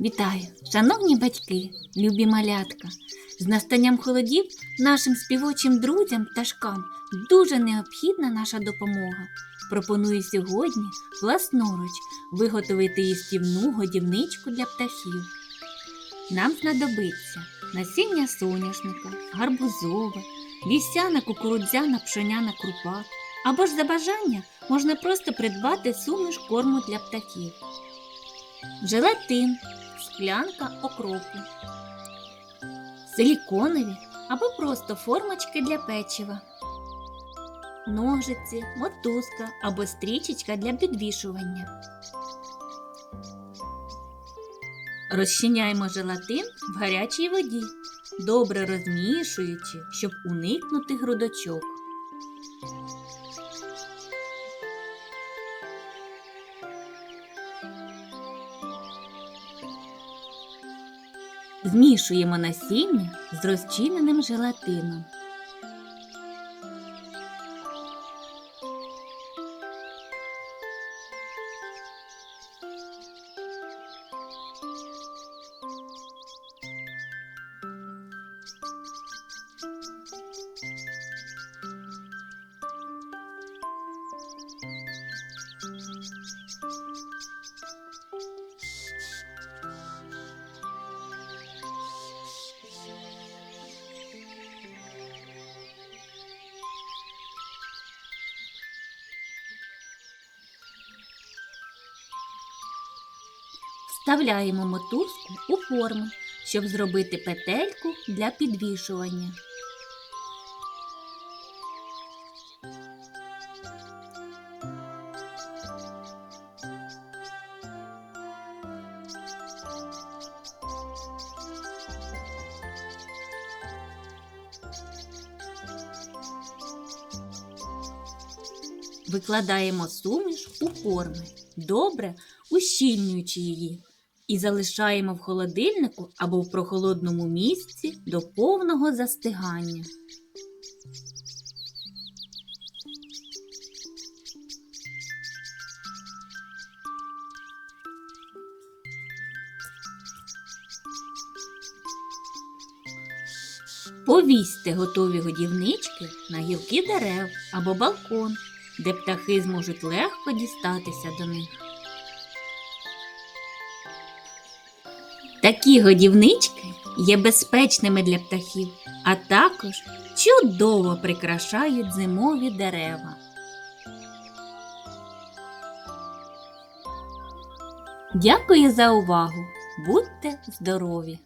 Вітаю, шановні батьки, любі малятка. З настанням холодів нашим співочим друзям пташкам дуже необхідна наша допомога. Пропоную сьогодні власноруч виготовити їстівну годівничку для птахів. Нам знадобиться насіння соняшника, гарбузове, вівсяна кукурудзяна пшоняна крупа. Або ж за бажання можна просто придбати суміш корму для птахів. Желатин, склянка окропу, силіконові або просто формочки для печива, ножиці, мотузка або стрічечка для підвішування. Розчиняємо желатин в гарячій воді, добре розмішуючи, щоб уникнути грудочок. Змішуємо насіння з розчиненим желатином. Вставляємо мотузку у форму, щоб зробити петельку для підвішування. Викладаємо суміш у форми, добре ущільнюючи її, і залишаємо в холодильнику або в прохолодному місці до повного застигання. Повісьте готові годівнички на гілки дерев або балкон, де птахи зможуть легко дістатися до них. Такі годівнички є безпечними для птахів, а також чудово прикрашають зимові дерева. Дякую за увагу! Будьте здорові!